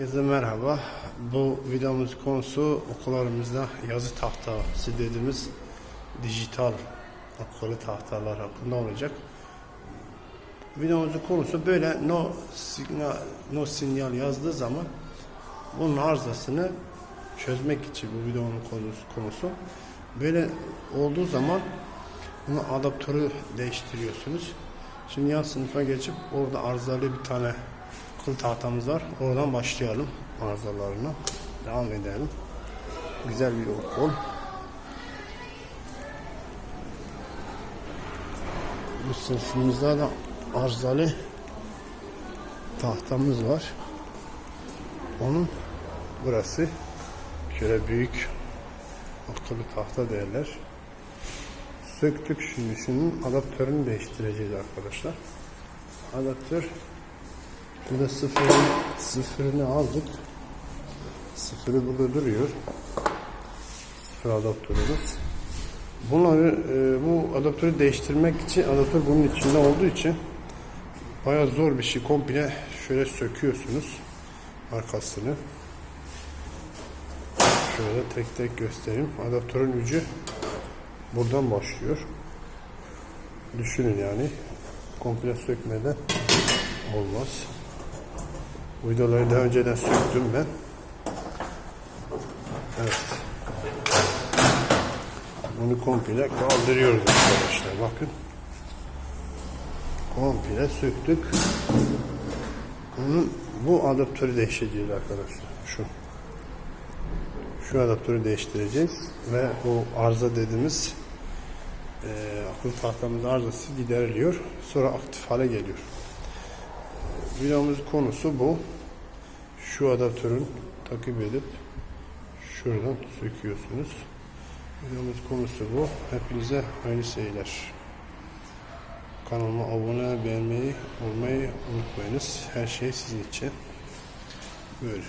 Herkese merhaba. Bu videomuz konusu okullarımızda yazı tahtası dediğimiz dijital akıllı tahtalar hakkında olacak. Videomuzun konusu böyle no signal, no sinyal yazdığı zaman bunun arızasını çözmek için bu videonun konusu, konusu. Böyle olduğu zaman bunu adaptörü değiştiriyorsunuz. Şimdi yan sınıfa geçip orada arızalı bir tane kıl tahtamız var. Oradan başlayalım arızalarına. Devam edelim. Güzel bir okul. Bu sınıfımızda da arızalı tahtamız var. Onun burası şöyle büyük akıllı tahta derler. Söktük şimdi şunun adaptörünü değiştireceğiz arkadaşlar. Adaptör burada sıfırını, sıfırını aldık. Sıfırı burada duruyor. Sıfır adaptörümüz. Bunları e, bu adaptörü değiştirmek için adaptör bunun içinde olduğu için bayağı zor bir şey. Komple şöyle söküyorsunuz arkasını. Şöyle tek tek göstereyim. Adaptörün ucu buradan başlıyor. Düşünün yani komple sökmeden olmaz. Vidaları daha önceden söktüm ben. Evet. Bunu komple kaldırıyoruz arkadaşlar. Bakın. Komple söktük. Bunun bu adaptörü değiştireceğiz arkadaşlar. Şu. Şu adaptörü değiştireceğiz ve o arıza dediğimiz e, akıl tahtamız arızası gideriliyor. Sonra aktif hale geliyor. Videomuzun konusu bu. Şu adaptörün takip edip şuradan söküyorsunuz. Videomuz konusu bu. Hepinize hayırlı seyirler. Kanalıma abone, beğenmeyi, olmayı unutmayınız. Her şey sizin için. Böyle.